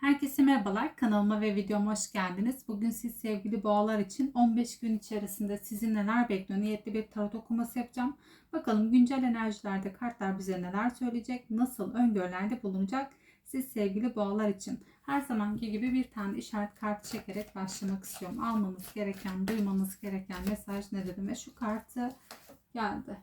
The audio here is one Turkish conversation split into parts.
Herkese merhabalar. Kanalıma ve videoma hoş geldiniz. Bugün siz sevgili boğalar için 15 gün içerisinde sizi neler bekliyor? Niyetli bir tarot okuması yapacağım. Bakalım güncel enerjilerde kartlar bize neler söyleyecek? Nasıl öngörülerde bulunacak? Siz sevgili boğalar için her zamanki gibi bir tane işaret kartı çekerek başlamak istiyorum. Almanız gereken, duymanız gereken mesaj ne dedim ve şu kartı geldi.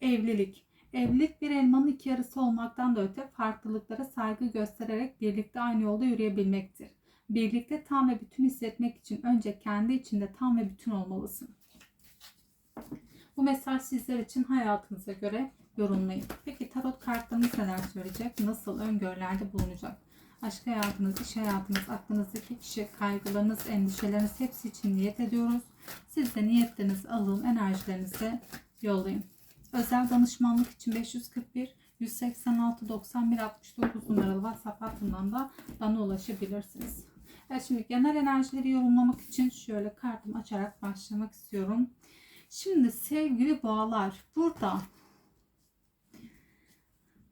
Evlilik. Evlilik bir elmanın iki yarısı olmaktan da öte farklılıklara saygı göstererek birlikte aynı yolda yürüyebilmektir. Birlikte tam ve bütün hissetmek için önce kendi içinde tam ve bütün olmalısın. Bu mesaj sizler için hayatınıza göre yorumlayın. Peki tarot kartlarınız neler söyleyecek? Nasıl öngörülerde bulunacak? Aşk hayatınız, iş hayatınız, aklınızdaki kişi, kaygılarınız, endişeleriniz hepsi için niyet ediyoruz. Siz de niyetlerinizi alın, enerjilerinizi yollayın. Özel danışmanlık için 541 186 91 69 numaralı WhatsApp hattından da bana ulaşabilirsiniz. Evet şimdi genel enerjileri yorumlamak için şöyle kartımı açarak başlamak istiyorum. Şimdi sevgili boğalar burada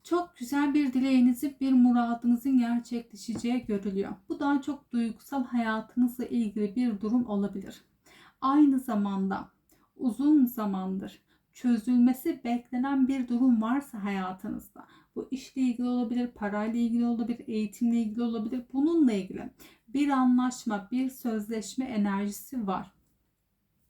çok güzel bir dileğinizin, bir muradınızın gerçekleşeceği görülüyor. Bu daha çok duygusal hayatınızla ilgili bir durum olabilir. Aynı zamanda uzun zamandır çözülmesi beklenen bir durum varsa hayatınızda bu işle ilgili olabilir, parayla ilgili olabilir, eğitimle ilgili olabilir. Bununla ilgili bir anlaşma, bir sözleşme enerjisi var.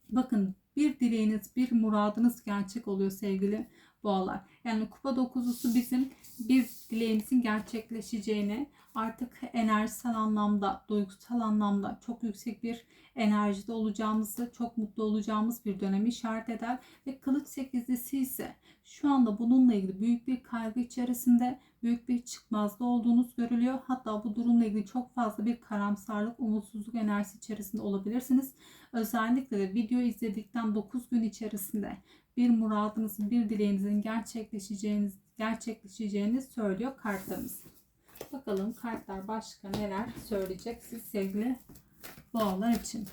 Bakın bir dileğiniz, bir muradınız gerçek oluyor sevgili boğalar. Yani kupa dokuzusu bizim bir dileğimizin gerçekleşeceğini artık enerjisel anlamda, duygusal anlamda çok yüksek bir enerjide olacağımızı, çok mutlu olacağımız bir dönemi işaret eder. Ve kılıç sekizlisi ise şu anda bununla ilgili büyük bir kaygı içerisinde, büyük bir çıkmazda olduğunuz görülüyor. Hatta bu durumla ilgili çok fazla bir karamsarlık, umutsuzluk enerjisi içerisinde olabilirsiniz. Özellikle de video izledikten 9 gün içerisinde bir muradınızın, bir dileğinizin gerçekleşeceğiniz, gerçekleşeceğini söylüyor kartlarımız. Bakalım kartlar başka neler söyleyecek siz sevgili boğalar için.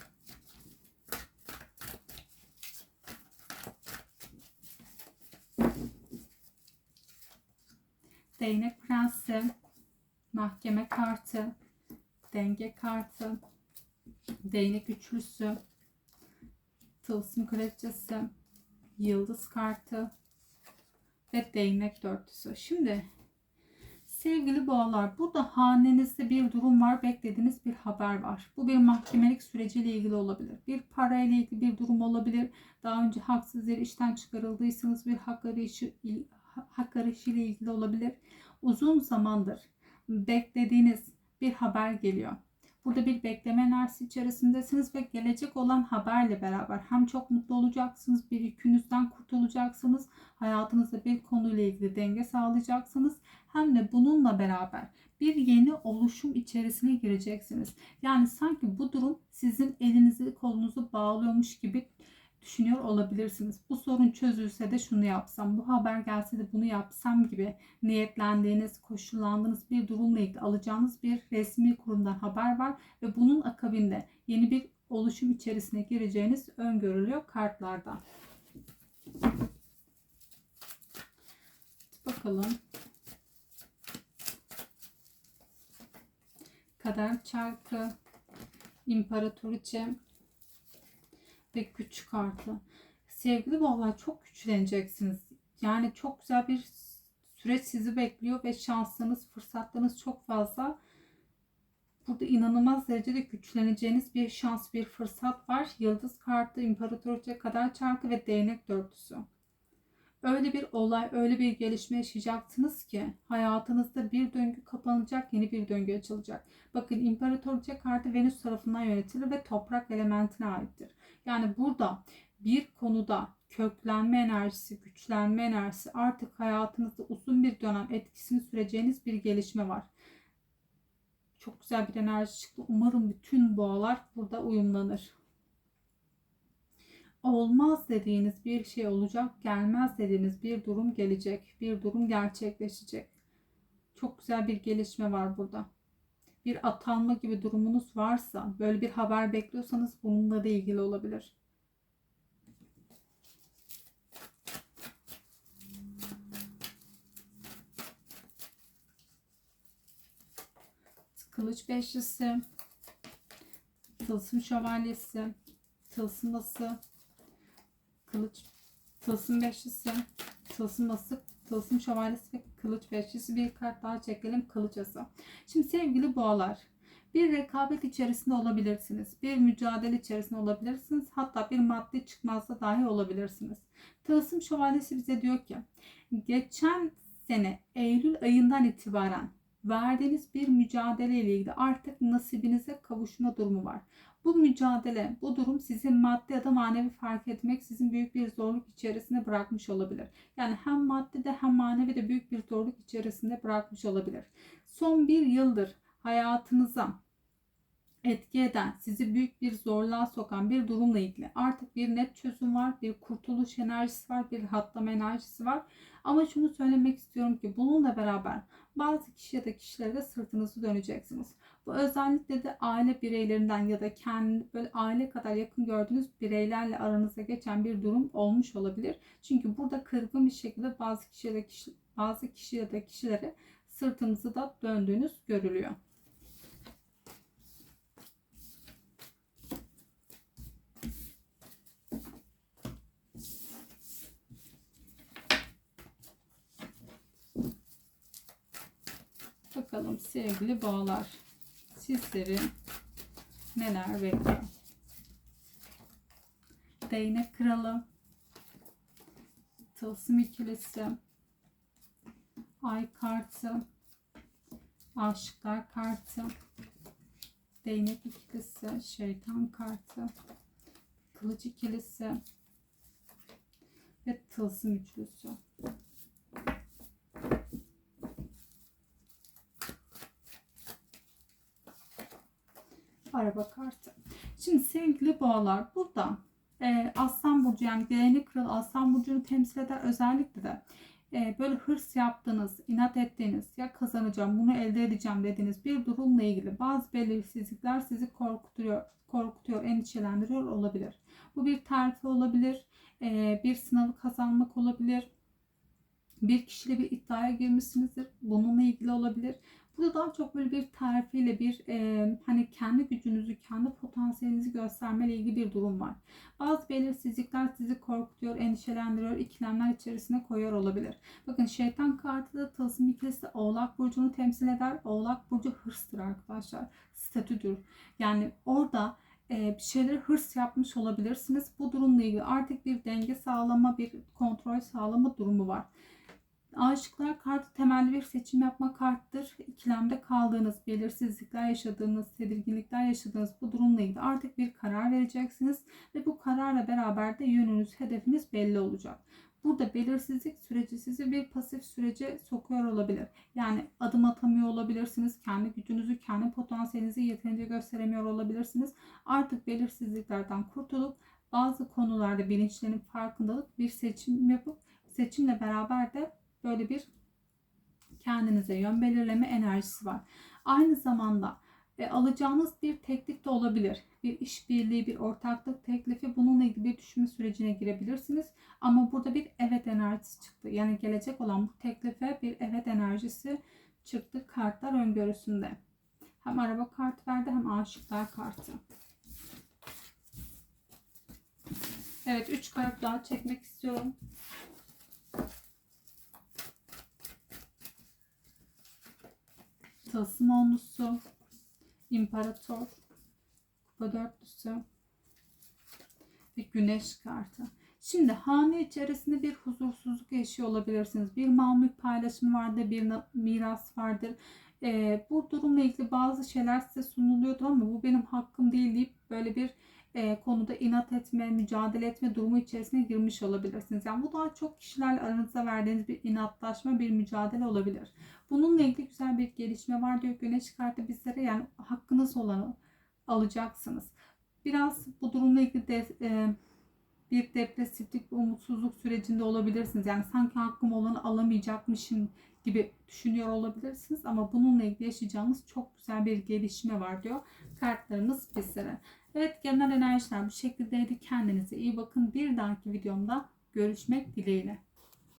Değnek prensi, mahkeme kartı, denge kartı, değnek üçlüsü, tılsım kraliçesi, yıldız kartı ve değnek dörtlüsü. Şimdi Sevgili boğalar, burada hanenizde bir durum var, beklediğiniz bir haber var. Bu bir mahkemelik süreciyle ilgili olabilir. Bir parayla ilgili bir durum olabilir. Daha önce haksız yere işten çıkarıldıysanız bir hak arayışı, hak arayışı ile ilgili olabilir. Uzun zamandır beklediğiniz bir haber geliyor. Burada bir bekleme enerjisi içerisindesiniz ve gelecek olan haberle beraber hem çok mutlu olacaksınız, bir yükünüzden kurtulacaksınız, hayatınızda bir konuyla ilgili denge sağlayacaksınız. Hem de bununla beraber bir yeni oluşum içerisine gireceksiniz. Yani sanki bu durum sizin elinizi kolunuzu bağlıyormuş gibi düşünüyor olabilirsiniz. Bu sorun çözülse de şunu yapsam, bu haber gelse de bunu yapsam gibi niyetlendiğiniz, koşullandığınız bir durumla ilgili alacağınız bir resmi kurumdan haber var ve bunun akabinde yeni bir oluşum içerisine gireceğiniz öngörülüyor kartlardan. Bakalım. Kader çarkı, imparatoriçe, ve güç kartı. Sevgili boğalar çok güçleneceksiniz. Yani çok güzel bir süreç sizi bekliyor ve şansınız, fırsatlarınız çok fazla. Burada inanılmaz derecede güçleneceğiniz bir şans, bir fırsat var. Yıldız kartı, imparatorca kadar çarkı ve değnek dörtlüsü. Öyle bir olay, öyle bir gelişme yaşayacaksınız ki hayatınızda bir döngü kapanacak, yeni bir döngü açılacak. Bakın imparatorca kartı Venüs tarafından yönetilir ve toprak elementine aittir. Yani burada bir konuda köklenme enerjisi, güçlenme enerjisi artık hayatınızda uzun bir dönem etkisini süreceğiniz bir gelişme var. Çok güzel bir enerji çıktı. Umarım bütün boğalar burada uyumlanır. Olmaz dediğiniz bir şey olacak, gelmez dediğiniz bir durum gelecek, bir durum gerçekleşecek. Çok güzel bir gelişme var burada bir atanma gibi durumunuz varsa, böyle bir haber bekliyorsanız bununla da ilgili olabilir. Kılıç beşlisi. Tılsım şövalyesi. Tılsıması. Kılıç. Tılsım beşlisi. Tılsıması. Tılsım şövalyesi ve kılıç beşlisi. Bir kart daha çekelim. Kılıç ası. Şimdi sevgili boğalar. Bir rekabet içerisinde olabilirsiniz. Bir mücadele içerisinde olabilirsiniz. Hatta bir maddi çıkmazda dahi olabilirsiniz. Tılsım şövalyesi bize diyor ki geçen sene Eylül ayından itibaren verdiğiniz bir mücadele ile ilgili artık nasibinize kavuşma durumu var. Bu mücadele, bu durum sizi maddi ya da manevi fark etmek sizin büyük bir zorluk içerisinde bırakmış olabilir. Yani hem maddi de hem manevi de büyük bir zorluk içerisinde bırakmış olabilir. Son bir yıldır hayatınıza etki eden, sizi büyük bir zorluğa sokan bir durumla ilgili artık bir net çözüm var, bir kurtuluş enerjisi var, bir rahatlama enerjisi var. Ama şunu söylemek istiyorum ki bununla beraber bazı kişi ya kişilere de sırtınızı döneceksiniz. Bu özellikle de aile bireylerinden ya da kendi böyle aile kadar yakın gördüğünüz bireylerle aranızda geçen bir durum olmuş olabilir. Çünkü burada kırgın bir şekilde bazı kişi ya da kişi, bazı kişi ya da kişilere sırtınızı da döndüğünüz görülüyor. Bakalım sevgili boğalar sizleri neler bekliyor. Değnek kralı, tılsım ikilisi, ay kartı, aşıklar kartı, değnek ikilisi, şeytan kartı, kılıç ikilisi ve tılsım üçlüsü. Araba kartı. Şimdi sevgili boğalar burada e, Aslan Burcu yani gelenek kralı Aslan Burcu'nu temsil eder özellikle de e, böyle hırs yaptığınız, inat ettiğiniz ya kazanacağım bunu elde edeceğim dediğiniz bir durumla ilgili bazı belirsizlikler sizi korkutuyor, korkutuyor, endişelendiriyor olabilir. Bu bir terfi olabilir, e, bir sınavı kazanmak olabilir, bir kişiyle bir iddiaya girmişsinizdir. Bununla ilgili olabilir. Burada daha çok böyle bir terfiyle bir e, hani kendi gücünüzü, kendi potansiyelinizi göstermeyle ilgili bir durum var. Bazı belirsizlikler sizi korkutuyor, endişelendiriyor, ikilemler içerisine koyuyor olabilir. Bakın şeytan kartı da tılsım ikilisi Oğlak Burcu'nu temsil eder. Oğlak Burcu hırstır arkadaşlar. Statüdür. Yani orada bir şeyleri hırs yapmış olabilirsiniz. Bu durumla ilgili artık bir denge sağlama, bir kontrol sağlama durumu var. Aşıklar kartı temelli bir seçim yapma karttır. İkilemde kaldığınız, belirsizlikler yaşadığınız, tedirginlikler yaşadığınız bu durumla ilgili artık bir karar vereceksiniz ve bu kararla beraber de yönünüz, hedefiniz belli olacak. Burada belirsizlik süreci sizi bir pasif sürece sokuyor olabilir. Yani adım atamıyor olabilirsiniz. Kendi gücünüzü, kendi potansiyelinizi yeterince gösteremiyor olabilirsiniz. Artık belirsizliklerden kurtulup bazı konularda bilinçlerin farkındalık bir seçim yapıp seçimle beraber de böyle bir kendinize yön belirleme enerjisi var. Aynı zamanda e, alacağınız bir teklif de olabilir. Bir işbirliği, bir ortaklık teklifi bununla ilgili bir düşünme sürecine girebilirsiniz. Ama burada bir evet enerjisi çıktı. Yani gelecek olan bu teklife bir evet enerjisi çıktı kartlar öngörüsünde. Hem araba kart verdi hem aşıklar kartı. Evet 3 kart daha çekmek istiyorum. Tılsım onlusu, imparator, kupa dörtlüsü ve güneş kartı. Şimdi hane içerisinde bir huzursuzluk yaşıyor olabilirsiniz. Bir mal mülk paylaşımı vardır, bir miras vardır. Ee, bu durumla ilgili bazı şeyler size sunuluyordur ama bu benim hakkım değil deyip böyle bir e, konuda inat etme, mücadele etme durumu içerisine girmiş olabilirsiniz. Yani bu daha çok kişilerle aranızda verdiğiniz bir inatlaşma, bir mücadele olabilir. Bununla ilgili güzel bir gelişme var diyor Güneş kartı bizlere. Yani hakkınız olanı alacaksınız. Biraz bu durumla ilgili de e, bir depresiflik, bir umutsuzluk sürecinde olabilirsiniz. Yani sanki hakkım olanı alamayacakmışım gibi düşünüyor olabilirsiniz. Ama bununla ilgili yaşayacağınız çok güzel bir gelişme var diyor kartlarımız bizlere. Evet genel enerjiler bu şekildeydi. Kendinize iyi bakın. Bir dahaki videomda görüşmek dileğiyle.